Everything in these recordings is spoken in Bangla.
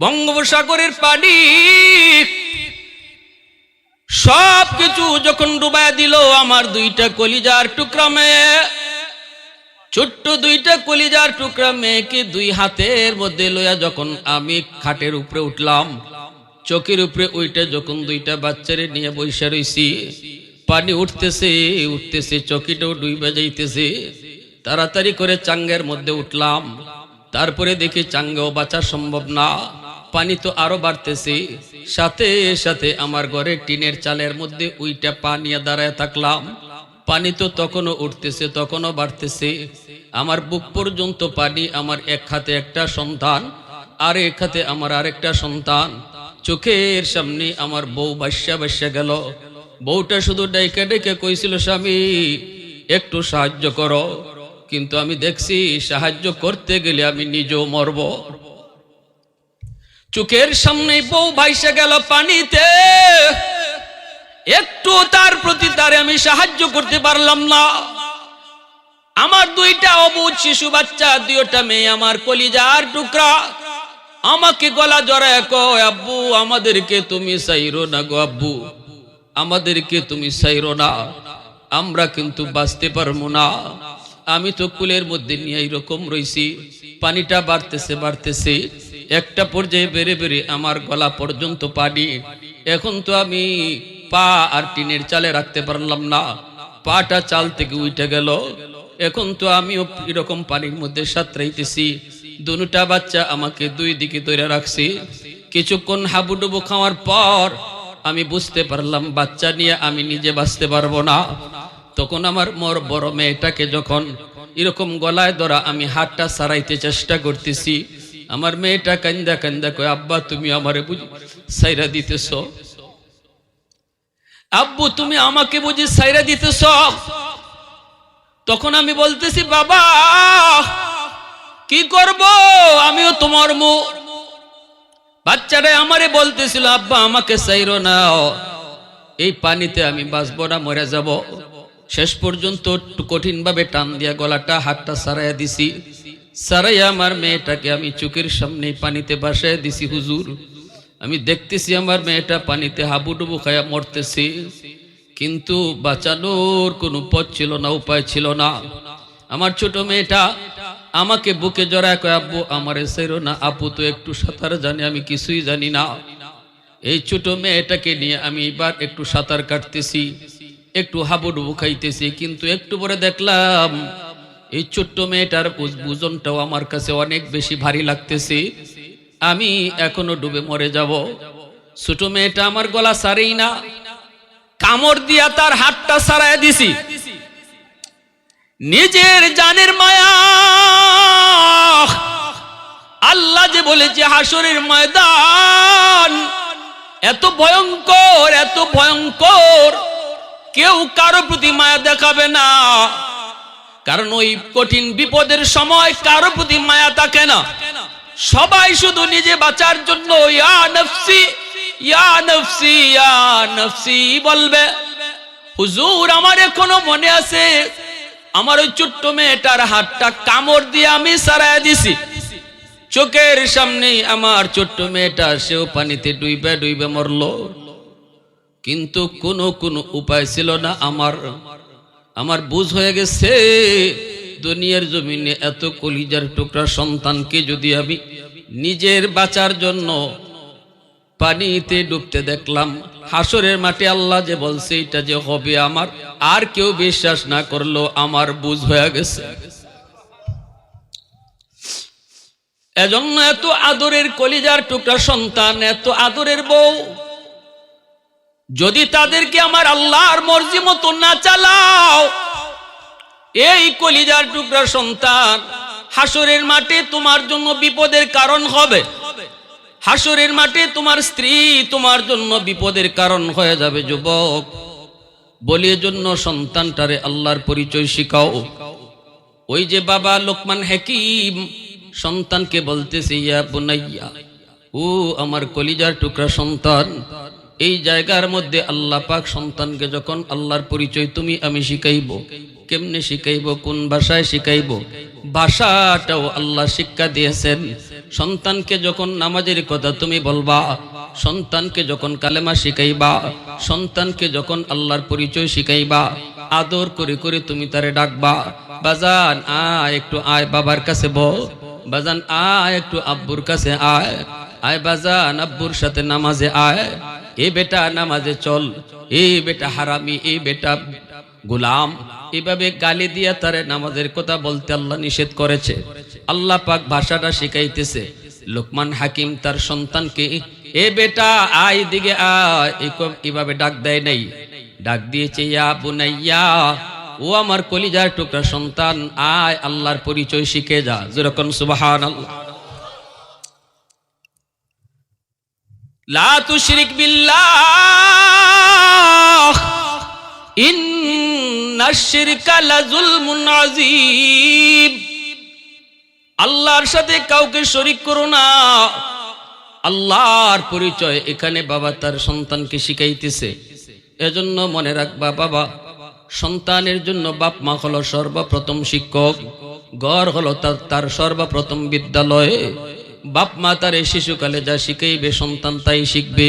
বঙ্গোপসাগরের পানি সব কিছু যখন ডুবায় দিল আমার দুইটা কলিজার টুকরা মেয়ে ছোট্ট দুইটা কলিজার টুকরা মেয়েকে দুই হাতের মধ্যে লইয়া যখন আমি খাটের উপরে উঠলাম, চোখের উপরে ওইটা যখন দুইটা বাচ্চারে নিয়ে বৈশা রইছি, পানি উঠতেছে উঠতেছে, চকিটাও ডুইবা যাইতেছে। তাড়াতাড়ি করে চাঙ্গের মধ্যে উঠলাম, তারপরে দেখি চাঙ্গেও বাঁচা সম্ভব না। পানি তো আরও বাড়তেছে। সাথে সাথে আমার ঘরে টিনের চালের মধ্যে উইটা পা নিয়ে দাঁড়ায় থাকলাম। পানি তো তখনও উঠতেছে, তখনও বাড়তেছে। আমার বুক পর্যন্ত পানি আমার এক হাতে একটা সন্তান, আর এক হাতে আমার আরেকটা সন্তান। চোখের সামনে আমার বউ বাস্যা বাস্যা গেল। বউটা শুধু ডেকে ডেকে কইছিল, স্বামী, একটু সাহায্য করো। কিন্তু আমি দেখছি সাহায্য করতে গেলে আমি নিজেও মরব। চোখের সামনে বউ ভাইসে গেল পানিতে। একটু তার প্রতি তারে আমি সাহায্য করতে পারলাম না। আমার দুইটা অবুধ শিশু বাচ্চা, দুইটা মেয়ে আমার কলিজার টুকরা। আমাকে গলা জড়ায় কয়, আব্বু, আমাদেরকে তুমি সাইরো না গো আব্বু। আমাদেরকে তুমি সাইরো না। আমরা কিন্তু বাঁচতে পারব না। আমি তো কুলের মধ্যে নিয়ে এইরকম রইছি। পানিটা বাড়তেছে বাড়তেছে। একটা পর্যায়ে বেড়ে বেড়ে আমার গলা পর্যন্ত পানি। এখন তো আমি পা আর টিনের চালে রাখতে পারলাম না। পাটা চাল থেকে উঠে গেল। এখন তো আমিও এরকম পানির মধ্যে সাঁতরাইতেছি। দুটা বাচ্চা আমাকে দুই দিকে ধরে রাখছি। কিছুক্ষণ হাবুডুবু খাওয়ার পর আমি বুঝতে পারলাম, বাচ্চা নিয়ে আমি নিজে বাঁচতে পারব না। তখন আমার মোর বড় মেয়েটাকে যখন এরকম গলায় ধরা আমি হাতটা সারাইতে চেষ্টা করতেছি আমার মেয়েটা কান্দা কান্দা কয়, আব্বা, তুমি আমারে বুঝি সাইরা দিতেছ। আব্বু, তুমি আমাকে বুঝি সাইরা দিতেছ? তখন আমি বলতেছি, বাবা, কি করব? আমিও তোমার মু বাচ্চাটা আমারে বলতেছিল, আব্বা, আমাকে সাইরো নাও। এই পানিতে আমি বাঁচবো না, মরে যাব। শেষ পর্যন্ত কঠিনভাবে টান দিয়া গলাটা, হাতটা সারাইয়া দিছি। সারাইয়া আমার মেয়েটাকে আমি চোখের সামনে পানিতে বাসায় দিছি, হুজুর। আমি দেখতেছি আমার মেয়েটা পানিতে হাবুডুবু খায়া মরতেছে। কিন্তু বাঁচানোর কোনো পথ ছিল না, উপায় ছিল না। আমার ছোট মেয়েটা আমাকে বুকে জড়ায় কয়, আব্বু, আমার সেরো না, আপু তো একটু সাঁতার জানি, আমি কিছুই জানি না। এই ছোট মেয়েটাকে নিয়ে আমি এবার একটু সাঁতার কাটতেছি, একটু হাবুডুবু খাইতেছি। কিন্তু একটু পরে দেখলাম এই ছোট্ট মেয়েটার বুজনটাও আমার কাছে অনেক বেশি ভারী লাগতেছে। আমি এখনও ডুবে মরে যাব। ছোট মেয়েটা আমার গলা সারেই না। কামড় দিয়া তার হাতটা সারায় দিছি। নিজের জানের মায়া। আল্লাহ যে বলেছে হাসরের ময়দান, এত ভয়ঙ্কর এত ভয়ঙ্কর। কেউ কারও প্রতি মায়া দেখাবে না। কারণ ওই কঠিন বিপদের সময় কারও প্রতি মায়া থাকে না। সবাই শুধু নিজে বাঁচার জন্য, ইয়া ইয়া ইয়া বলবে। হুজুর, আমার এখনও মনে আছে, আমার ওই ছোট্ট মেয়েটার হাতটা কামড় দিয়ে আমি সারায় দিছি। চোখের সামনে আমার ছোট্ট মেয়েটা, সেও পানিতে ডুইবে ডুইবে মরলো। কিন্তু কোনো কোনো উপায় ছিল না আমার। আমার বুঝ হয়ে গেছে, দুনিয়ার জমিনে এত কলিজার টুকরা সন্তানকে যদি আমি নিজের বাঁচার জন্য পানিতে ডুবতে দেখলাম, হাসরের মাঠে আল্লাহ যে বলছে, এটা যে হবে আমার, আর কেউ বিশ্বাস না করল, আমার বুঝ হয়ে গেছে। এজন্য এত আদরের কলিজার টুকরা সন্তান, এত আদরের বউ যদি তাদেরকে আমার আল্লাহর মর্জি মতো না চালাও, এই কলিজার টুকরা সন্তান, হাসরের মাঠে তোমার জন্য বিপদের কারণ হবে। হাসরের মাঠে তোমার স্ত্রী তোমার জন্য বিপদের কারণ হয়ে যাবে, যুবক। বলি জন্য সন্তানটারে আল্লাহর পরিচয় শিখাও। ওই যে বাবা লোকমান হাকিম, সন্তানকে বলতেছে, ইয়া বুনাইয়া, ও আমার কলিজার টুকরা সন্তান এই জায়গার মধ্যে আল্লাহ পাক সন্তানকে যখন আল্লাহর পরিচয় তুমি, আমি শিখাইব। কেমনে শিখাইব? কোন ভাষায় শিখাইব? ভাষাটাও আল্লাহ শিক্ষা দিয়েছেন। সন্তানকে যখন নামাজের কথা তুমি বলবা, সন্তানকে যখন কালেমা শিখাইবা, সন্তানকে যখন আল্লাহর পরিচয় শিখাইবা, আদর করে করে তুমি তারে ডাকবা, বাজান, আয়, একটু আয় বাবার কাছে বল। বাজান, আয়, একটু আব্বুর কাছে আয়। আয় বাজান, আব্বুর সাথে নামাজে আয়। এ বেটা নামাজে চল, এ বেটা হারামি, এ বেটা গোলাম। এভাবে গালি দিয়া তারে নামাজের কথা বলতে আল্লাহ নিষেধ করেছে। আল্লাহ পাক ভাষাটা শিখাইতেছে, লোকমান হাকিম তার সন্তানকে, এ বেটা, আয় দিকে এভাবে ডাক দেয় নাই। ডাক দিয়েছে, ইয়া বুনাইয়া, ও আমার কলিজার টুকরা সন্তান, আয়, আল্লাহর পরিচয় শিখে যা। যেরকম সুবাহান আল্লাহ লা তুশরিক বিল্লাহ। ইন্নাশ শিরকা লাযুলমুন আযীম। আল্লাহর সাথে কাউকে শরিক করো না। আল্লাহর পরিচয় এখানে বাবা তার সন্তানকে শিখাইতেছে। এজন্য মনে রাখবা, বাবা, সন্তানের জন্য বাপ মা হলো সর্বপ্রথম শিক্ষক ঘর হলো তার সর্বপ্রথম বিদ্যালয়। বাপ মা তার শিশুকালে যা শিখাইবে, সন্তান তাই শিখবে।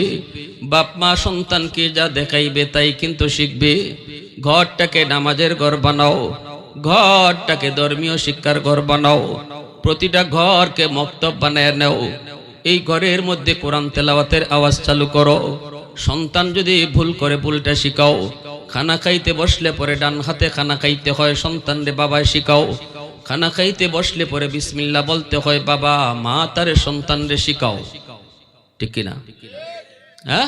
বাপ মা সন্তানকে যা দেখাইবে তাই কিন্তু শিখবে। ঘরটাকে নামাজের ঘর বানাও, ঘরটাকে ধর্মীয় শিক্ষার ঘর বানাও, প্রতিটা ঘরকে মক্তব বানায় নেও। এই ঘরের মধ্যে কোরআন তেলাওয়াতের আওয়াজ চালু করো। সন্তান যদি ভুল করে ভুলটা শিখাও, খানা খাইতে বসলে পরে ডান হাতে খানা খাইতে হয়, সন্তান রে বাবায় শিখাও। খানা খাইতে বসলে পরে বিসমিল্লা বলতে হয়, বাবা, মা তারে সন্তান রে শিখাও। ঠিক কিনা? হ্যাঁ?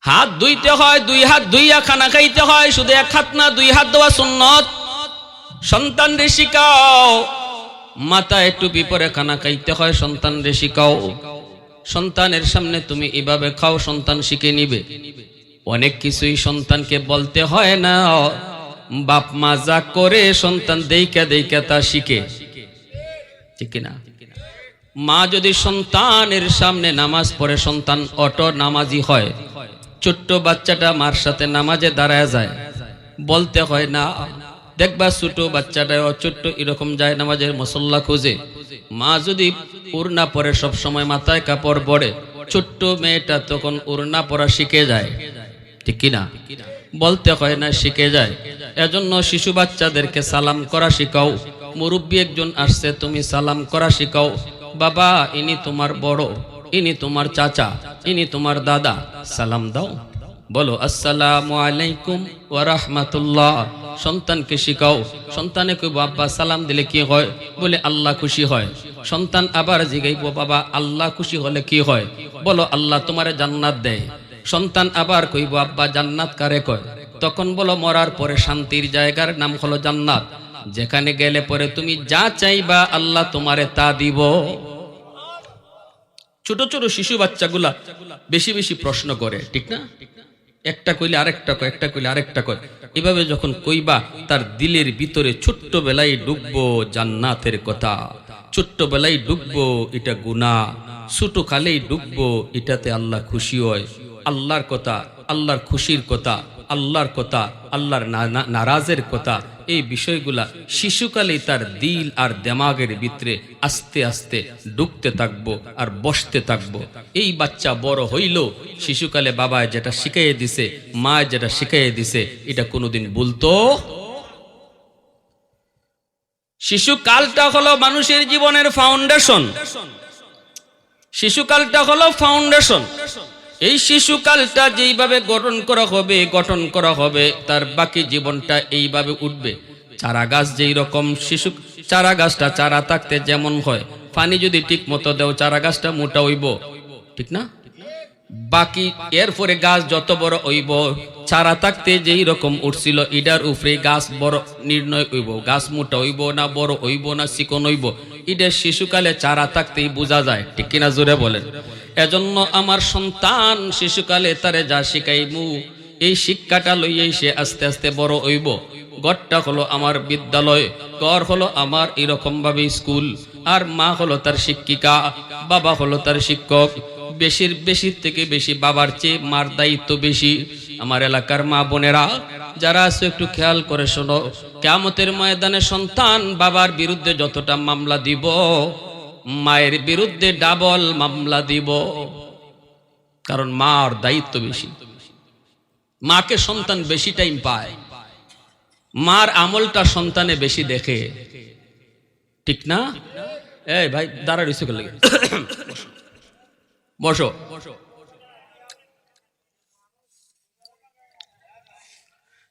হাত ধুইতে হয়, দুই হাত ধুইয়া খানা খাইতে হয়, শুধু এক হাত না, দুই হাত দেওয়া সুন্নত। সন্তান রে শিখাও। মাথায় টুপি পরে খানা খাইতে হয় সন্তান রে শিখাও। সন্তানের সামনে তুমি এভাবে খাও, সন্তান শিখে নিবে। অনেক কিছুই সন্তানকে বলতে হয় না। বাপ মা যা করে সন্তান দেইকা দেইকা তা শিখে। ঠিক না মা যদি সন্তানের সামনে নামাজ পড়ে, সন্তান অটো নামাজি হয়। ছোট্ট বাচ্চাটা মার সাথে নামাজে দাঁড়ায় যায়। বলতে হয়, না, দেখবা ছোট বাচ্চাটা ছোট্ট এরকম যায় নামাজের মসল্লা খুঁজে। মা যদি উড়না পরে সব সময় মাথায় কাপড় পরে, ছোট্ট মেয়েটা তখন উড়না পরা শিখে যায়। ঠিক কিনা? বলতে হয় না, শিখে যায়। এজন্য শিশু বাচ্চাদেরকে সালাম করা শিখাও। মুরব্বী একজন আসছে, তুমি সালাম করা শিখাও। বাবা, ইনি তোমার বড়, ইনি তোমার চাচা, ইনি তোমার দাদা। সালাম দাও। বলো, আসসালামু আলাইকুম রাহমাতুল্লাহ। সন্তানকে শিখাও। সন্তানে কই বাবা সালাম দিলে কি হয়? বলে, আল্লাহ খুশি হয়। সন্তান আবার জিগাইব, বাবা, আল্লাহ খুশি হলে কি হয়? বলো, আল্লাহ তোমারে জান্নাত দেয়। সন্তান আবার কইব, আব্বা, জান্নাত কারে কয়? তখন বলো, মরার পরে শান্তির জায়গার নাম হলো জান্নাত। যেখানে গেলে পরে তুমি যা চাইবা আল্লাহ তোমারে তা দিব। ছোট ছোট শিশু বাচ্চাগুলা বেশি বেশি প্রশ্ন করে, ঠিক না? একটা কইলে আরেকটা কয়, একটা কইলে আরেকটা কয়। এভাবে যখন কইবা, তার দিলের ভিতরে ছোট্ট বেলায় ডুববো জান্নাতের কথা। ছোট্ট বেলায় ডুববো এটা গুনা ছোট কালেই ডুববো এটাতে আল্লাহ খুশি হয়। আল্লাহর কথা, আল্লাহর খুশির কথা, আল্লাহর কথা, আল্লাহর নারাজের কথা, এই বিষয়গুলা শিশুকালেই তার দিল আর দেমাগের ভিতরে আস্তে আস্তে ডুবতে থাকব আর বসতে থাকব। এই বাচ্চা বড় হইল, শিশুকালে বাবা যেটা শিখাইয়ে দিছে, মা যেটা শিখাইয়ে দিছে, এটা কোনোদিন বলতো শিশুকালটা হলো মানুষের জীবনের ফাউন্ডেশন শিশুকালটা হলো ফাউন্ডেশন এই শিশুকালটা যেইভাবে গঠন করা হবে, গঠন করা হবে, তার বাকি জীবনটা এইভাবে উঠবে। চারা গাছ যেই রকম শিশু চারা গাছটা চারা থাকতে যেমন হয়, পানি যদি ঠিক মতো দেও চারা গাছটা মোটা হইব। ঠিক না? বাকি এরপরে গাছ যত বড় হইব, চারা থাকতে যেই রকম উঠছিল, ইডার উপরে গাছ বড় নির্ণয় হইব। গাছ মোটা হইব না বড় হইব না চিকন হইব, ইডের শিশুকালে চারা থাকতেই বোঝা যায়। ঠিক কিনা জোরে বলেন? এজন্য আমার সন্তান শিশুকালে তারে যা শিখাইমু এই শিক্ষাটা লইয়াই সে আস্তে আস্তে বড় হইব। গড়টা হলো আমার বিদ্যালয় গড় হলো আমার এরকম ভাবে স্কুল, আর মা হলো তার শিক্ষিকা, বাবা হলো তার শিক্ষক। বেশির বেশির থেকে বেশি বাবার চেয়ে মার দায়িত্ব বেশি। আমার এলাকার মা বোনেরা, যারা আছে একটু খেয়াল করে শোনো কেমতের ময়দানে সন্তান বাবার বিরুদ্ধে যতটা মামলা দিব মায়ের বিরুদ্ধে ডাবল মামলা দিব। কারণ মার দায়িত্ব বেশি। মাকে সন্তান বেশি টাইম পায়। মার আমলটা সন্তানে বেশি দেখে। ঠিক না? এই ভাই, দাঁড়া রইছে কে লাগে বসো।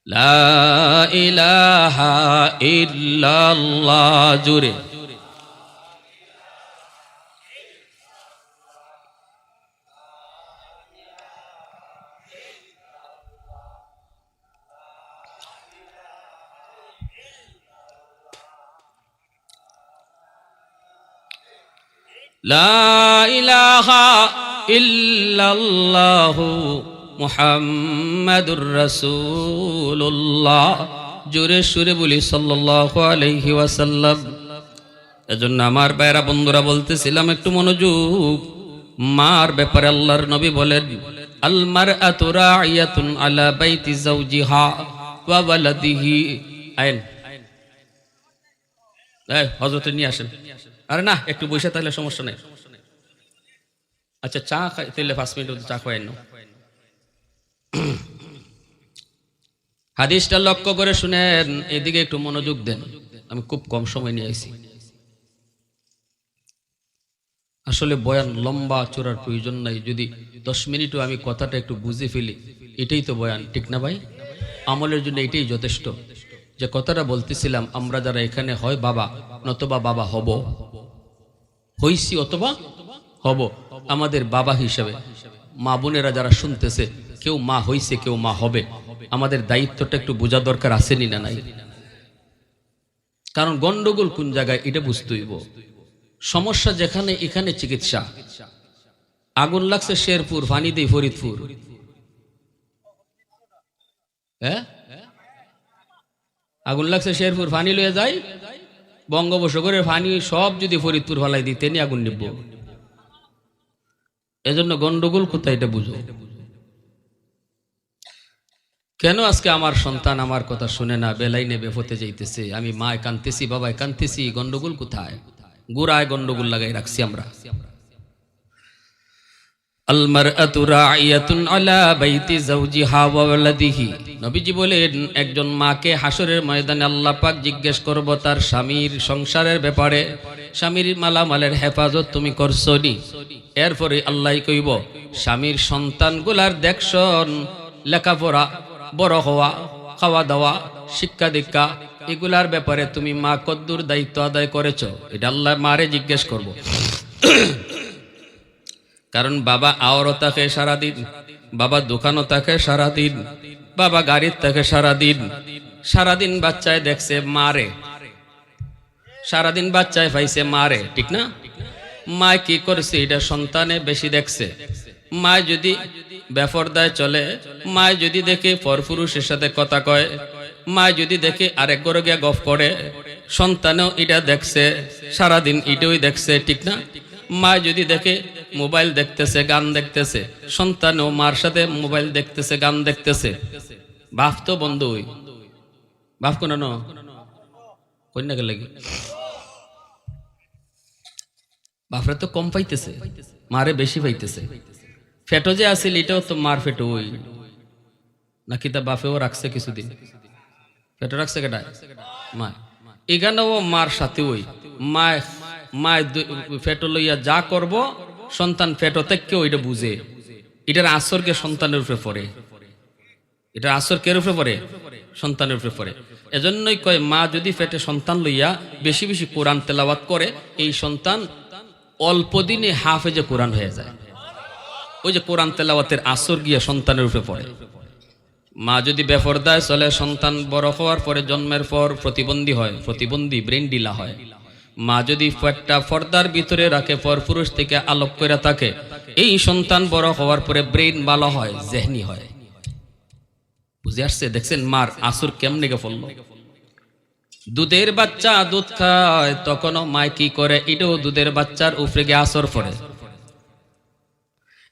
লা ইলাহা ইল্লাল্লাহ জুড়ে মুহাম্মাদুর রাসূলুল্লাহ। জোরে সুরে বলি, সাল্লাল্লাহু আলাইহি ওয়াসাল্লাম। এজন্য আমার বাইরা বন্ধুরা, বলতেছিলাম একটু মনোযোগ। মার ব্যাপারে আল্লাহর নবী বলেন, আল মারআতু রাইয়াতুন আলা বাইতি যাওজিহা ওয়া ওয়ালাদিহি। আইন। এই, হযরতে নিয়ে আসেন। আরে না, একটু বসে তাহলে সমস্যা নেই। আচ্ছা চা খাই, তাহলে পাঁচ মিনিট চা খাওয়াই হাদিসটা লক্ষ্য করে শুনেন, এদিকে একটু মনোযোগ দেন। আমি খুব কম সময় নিয়ে আইছি। আসলে বয়ান লম্বা চোরার প্রয়োজন নাই, যদি দশ মিনিটও আমি কথাটা একটু বুঝে ফেলি, এটাই তো বয়ান, ঠিক না ভাই? আমলের জন্য এটাই যথেষ্ট। যে কথাটা বলতেছিলাম, আমরা যারা এখানে হয় বাবা, নতবা বাবা হব। হইছি অথবা হব আমাদের বাবা হিসাবে। মা বোনেরা যারা শুনতেছে, কেউ মা হইছে, কেউ মা হবে, আমাদের দায়িত্বটা একটু বোঝা দরকার আসেনি না নাই? কারণ গন্ডগোল কোন জায়গায়, এটা বুঝতে হইব। সমস্যা যেখানে, এখানে চিকিৎসা। আগুন লাগছে শেরপুর ফানি দেই ফরিদপুর। হ্যাঁ? আগুন লাগছে শেরপুর, ফানি লয়ে যায় বঙ্গোপসাগরের ফানি সব যদি ফরিদপুর ফালাই দিতেন আগুন নিব। এজন্য গন্ডগোল কোথায় এটা বুঝো? কেন আজকে আমার সন্তান আমার কথা শুনে না, বেলাই নেবে হতে যাইতেছে? আমি মায় কানতেছি বাবায় কানতেছি গন্ডগোল কোথায়? গুড়ায় গন্ডগোল লাগাই রাখছি আমরা। আলমারআতু রাইয়াতুন আলা বাইতি যাওজিহা ওয়া ওয়ালাদিহি। নবীজি বলেন, একজন মাকে হাসরের ময়দানে আল্লাহ পাক জিজ্ঞেস করব, তার স্বামীর সংসারের ব্যাপারে? স্বামীর মালামালের হেফাজত তুমি করছ নি এরপরে আল্লাহ কইব, স্বামীর সন্তানগুলার দেখশন লেখাপড়া, বড় হওয়া, খাওয়া দাওয়া, শিক্ষা দীক্ষা, এগুলার ব্যাপারে তুমি মা কদ্দুর দায়িত্ব আদায় করেছ? এটা আল্লাহ মারে জিজ্ঞেস করব। কারণ বাবা আওরও থাকে সারাদিন বাবা দোকানও থাকে সারাদিন বাবা গাড়ির থাকে সারাদিন সারাদিন বাচ্চায় দেখছে মারে। সারাদিন বাচ্চায় পাইছে মারে, ঠিক না? মা কি করছে? এটা সন্তানে বেশি দেখছে। মা যদি বেফরদায় চলে মা যদি দেখে পরপুরুষের সাথে কথা কয় মা যদি দেখে আরেক গিয়া গফ করে, সন্তানও এটা দেখছে, সারাদিন এটাই দেখছে, ঠিক না? মা যদি দেখে, মোবাইল দেখতেছে, গান দেখতেছে, সন্তানও মার সাথে মোবাইল দেখতেছে, গান দেখতেছে। বাপ তো বন্ধ হই কোন কন্যাকে লাগে বাপরে তো কম পাইতেছে, মারে বেশি পাইতেছে। ফেটো যে আছিল, এটাও তো মার ফেটো ওই। নাকি তা বাপেও রাখছে কিছুদিন? ফেটো রাখছে কেটা মা। এখানেও মার সাথে ওই। মা ফেটো লইয়া যা করব, সন্তান ফেটো থেকে ওইটা বুঝে। এটার আসরকে সন্তানের উপরে পড়ে? এটা আসর কের উপরে পড়ে? সন্তানের উপরে পড়ে। এজন্যই কয়, মা যদি ফেটে সন্তান লইয়া বেশি বেশি কোরআন তেলাওয়াত করে, এই সন্তান অল্প দিনে হাফেজে কোরআন হয়ে যায়। ওই যে কোরআন তেলাওয়াতের আসর গিয়া সন্তানের উপরে পড়ে। মা যদি বেফরদায় চলে, সন্তান বড় হওয়ার পরে, জন্মের পর প্রতিবন্ধী হয়, প্রতিবন্ধী ব্রেন ডিলা হয়। মা যদি একটা পর্দার ভিতরে রাখে পর পুরুষ থেকে আলোক করে থাকে, এই সন্তান বড় হওয়ার পরে ব্রেন ভালো হয়, জেহনি হয়। বুঝে আসছে? দেখছেন মার আসর কেমনে গে ফলল দুধের বাচ্চা দুধ খায়, তখনও মায় কি করে? এটাও দুধের বাচ্চার উপরে গিয়ে আসর পড়ে।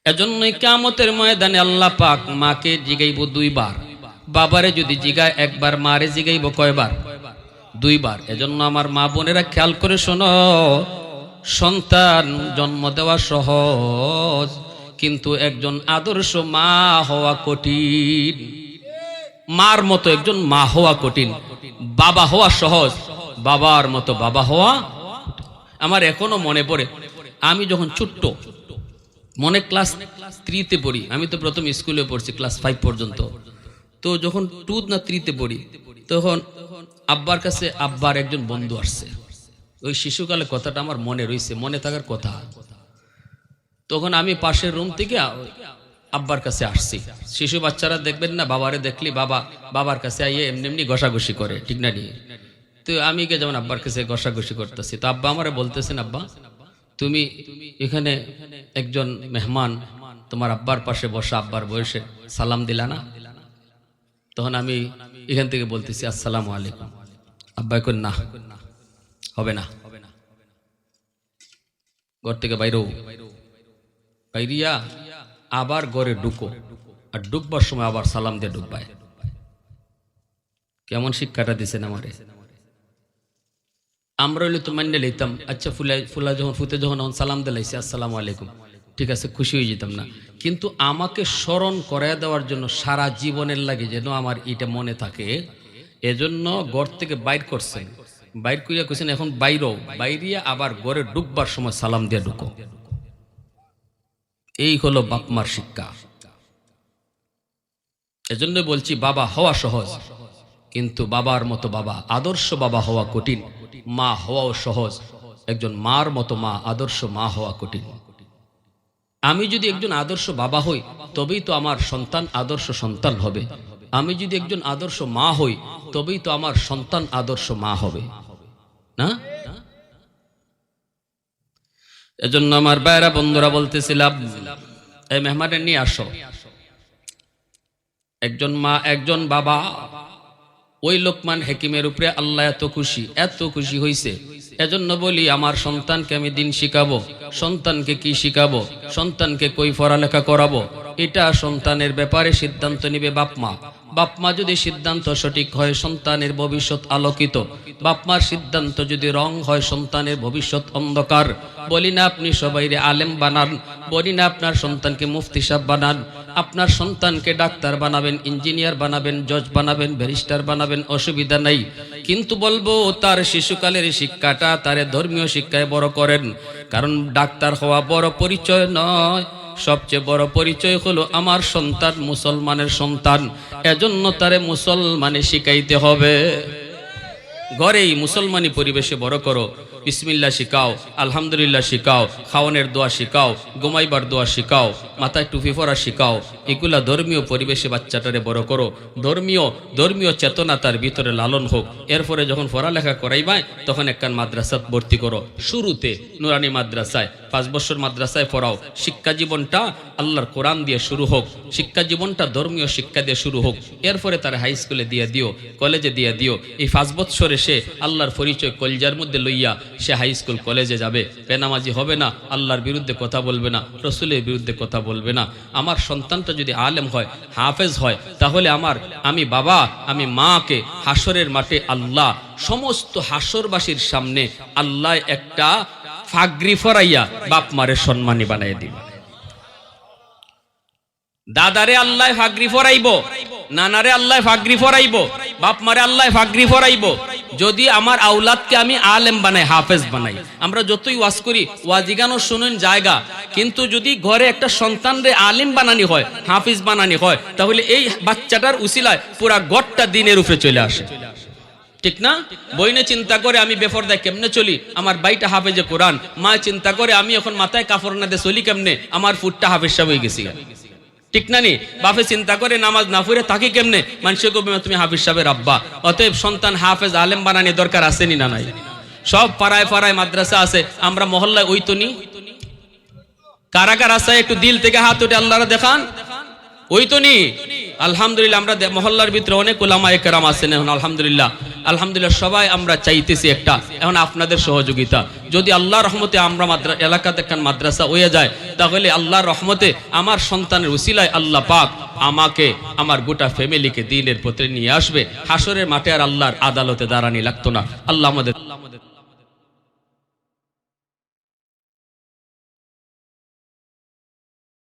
এজন্যই কামতের ময়দানে আল্লাহ পাক মাকে জিগাইব দুইবার। বাবারে যদি জিগায়, একবার মারে জিগাইব কয়বার? দুইবার। এজন্য আমার মা বোনেরা খেয়াল করে শোনো, সন্তান জন্ম দেওয়া সহজ, কিন্তু একজন আদর্শ মা হওয়া কঠিন। মার মতো একজন মা হওয়া কঠিন। বাবা হওয়া সহজ, বাবার মতো বাবা হওয়া আমার এখনও মনে পড়ে, আমি যখন ছোট্ট, মনে ক্লাস থ্রিতে পড়ি, আমি তো প্রথম স্কুলে পড়ছি, ক্লাস ফাইভ পর্যন্ত। তো যখন টু না থ্রিতে পড়ি, তখন আব্বার কাছে আব্বার একজন বন্ধু আসছে। ওই শিশুকালে কথাটা আমার মনে রয়েছে মনে থাকার কথা। তখন আমি পাশের রুম থেকে আব্বার কাছে আসছি। শিশু বাচ্চারা দেখবেন না, বাবারে দেখলি বাবা, বাবার কাছে আইয়ে এমনি এমনি ঘষাঘষি করে, ঠিক না নিয়ে তো আমি কে যেমন আব্বার কাছে ঘষাঘষি করতেছি, তো আব্বা আমারে বলতেছেন, আব্বা, তুমি এখানে একজন মেহমান, তোমার আব্বার পাশে বসা, আব্বার বয়সে সালাম দিলা না? তখন আমি এখান থেকে বলতেছি, আসসালামু আলাইকুম। আব্বা এখন না, হবে না। ঘর থেকে বাইরেও বাইরিয়া আবার ঘরে ঢুকো। আর ঢুকবার সময় আবার সালাম দিয়ে ঢুকবায়। কেমন শিক্ষাটা দিছেন আমারে? আমরা হইলে তো মান্য লইতাম আচ্ছা ফুলা ফুলা যখন ফুতে যখন সালাম দিলাইছি আসসালামু আলাইকুম। ঠিক আছে, খুশি হয়ে যেতাম না। কিন্তু আমাকে স্মরণ করায় দেওয়ার জন্য সারা জীবনের লাগে যেন আমার এটা মনে থাকে। এজন্য ঘর থেকে বাইর করছেন। বাইর করিয়া কইছেন, এখন বাইরও বাইরিয়া আবার ঘরে ঢুকবার সময় সালাম দিয়ে ঢুকো। এই হলো বাপমার শিক্ষা। এজন্য বলছি, বাবা হওয়া সহজ। কিন্তু বাবার মতো বাবা, আদর্শ বাবা হওয়া কঠিন। মা হওয়াও সহজ। একজন মার মতো মা, আদর্শ মা হওয়া কঠিন। আমি যদি একজন আদর্শ বাবা হই, তবেই তো আমার সন্তান আদর্শ সন্তান হবে। আমি যদি একজন আদর্শ মা হই, তবেই তো আমার সন্তান আদর্শ মা হবে। না? এজন্য আমার বাইরা বন্ধুরা বলতেছিলাম, এই মেহমানের নিয়ে আসো। একজন মা, একজন বাবা, ওই লোকমান হেকিমের উপরে আল্লাহ এত খুশি এত খুশি হইছে। এজন্য বলি, আমার সন্তানকে আমি দিন শিখাবো। সন্তানকে কি শিখাবো? সন্তানকে কই পড়ালেখা করাবো? এটা সন্তানের ব্যাপারে সিদ্ধান্ত নিবে বাপমা বাপমা যদি সিদ্ধান্ত সঠিক হয়, সন্তানের ভবিষ্যৎ আলোকিত। বাপমার সিদ্ধান্ত যদি রং হয়, সন্তানের ভবিষ্যৎ অন্ধকার। বলি না আপনি সবাইরে আলেম বানান, বলি না আপনার সন্তানকে মুফতি সাহেব বানান। আপনার সন্তানকে ডাক্তার বানাবেন, ইঞ্জিনিয়ার বানাবেন, জজ বানাবেন, ব্যারিস্টার বানাবেন, অসুবিধা নাই। কিন্তু বলব, তার শিশুকালের শিক্ষাটা তারে ধর্মীয় শিক্ষায় বড় করেন। কারণ ডাক্তার হওয়া বড় পরিচয় নয়। সবচেয়ে বড় পরিচয় হলো আমার সন্তান, মুসলমানের সন্তান। এজন্য তারে মুসলমানে শিখাইতে হবে। ঘরেই মুসলমানি পরিবেশে বড় করো। বিসমিল্লা শিখাও, আলহামদুলিল্লাহ শিখাও, খাওয়ানের দোয়া শিখাও গোমাইবার দোয়া শিখাও, মাথায় টুপি পরা শিখাও। এগুলা ধর্মীয় পরিবেশে বাচ্চাটারে বড় করো। ধর্মীয় ধর্মীয় চেতনা তার ভিতরে লালন হোক। এরপরে যখন পড়ালেখা করাইবায় তখন একখান মাদ্রাসাত ভর্তি করো। শুরুতে নুরানি মাদ্রাসায়, পাঁচ বছর মাদ্রাসায় পড়াও। শিক্ষা জীবনটা আল্লাহর কোরআন দিয়ে শুরু হোক। শিক্ষা জীবনটা ধর্মীয় শিক্ষা দিয়ে শুরু হোক। এরপরে তার হাই স্কুলে দিয়ে দিও কলেজে দিয়ে দিও। এই পাঁচ বছরে সে আল্লাহর পরিচয় কলজার মধ্যে লইয়া সে হাই স্কুল কলেজে যাবে। বেনামাজি হবে না, আল্লাহর বিরুদ্ধে কথা বলবে না, রসুলের বিরুদ্ধে কথা বলবে না। আমার সন্তানটা যদি আলেম হয়, হাফেজ হয়, তাহলে আমার, আমি বাবা, আমি মাকে হাসরের মাঠে আল্লাহ, সমস্ত হাসরবাসীর সামনে আল্লাহ একটা ফাগরি ফরাইয়া বাপ মারে সম্মানী বানাই দিবে। দাদারে আল্লাহ ফাগরি ফরাইব, নানারে আল্লাহ ফাগরি ফরাইব, বাপ মারে আল্লাহ ফাগরি ফরাইব, যদি আমার আউলাদকে আমি আলেম বানাই, হাফেজ বানাই। আমরা যতই ওয়াজ করি ওয়াজিগানো শুনুন জায়গা কিন্তু যদি ঘরে একটা সন্তানরে আলেম বানানি হয়, হাফিজ বানানি হয়, তাহলে এই বাচ্চাটার উসিলায় পুরা গড়টা দিনের উপরে চলে আসে। ঠিক না? বইনে চিন্তা করে আমি বেফরদায় কেমনে চলি? আমার বাইটা হাফেজে কোরআন। মা চিন্তা করে আমি এখন মাথায় কাপড় না দিয়ে চলি কেমনে? আমার ফুটটা হাফেজ হয়ে গেছি ঠিক না নি? বাপে চিন্তা করে নামাজ না পড়ে তাকে কেমনে? মানুষের কবে তুমি হাফিজ সাহেবের আব্বা। অতএব সন্তান হাফেজ আলেম বানানি দরকার আসেনি না নাই? সব পাড়ায় পাড়ায় মাদ্রাসা আছে। আমরা মহল্লায় ওই তো নি। কারা কারা আছে একটু দিল থেকে হাত উঠে আল্লাহরা দেখান? ওই তো নি। আলহামদুলিল্লাহ, আমরা মহল্লার ভিতরে অনেক ওলামা একরাম আছেন এখন, আলহামদুলিল্লাহ। আলহামদুলিল্লাহ, সবাই আমরা চাইতেছি একটা, এখন আপনাদের সহযোগিতা। যদি আল্লাহ রহমতে আমরা মাদ্রা এলাকাতে একখান মাদ্রাসা হয়ে যায়, তাহলে আল্লাহর রহমতে আমার সন্তানের উসিলায় আল্লাহ পাক আমাকে, আমার গোটা ফ্যামিলিকে দিনের পত্রে নিয়ে আসবে। হাসরের মাঠে আর আল্লাহর আদালতে দাঁড়ানি লাগতো না। আল্লাহ আমাদের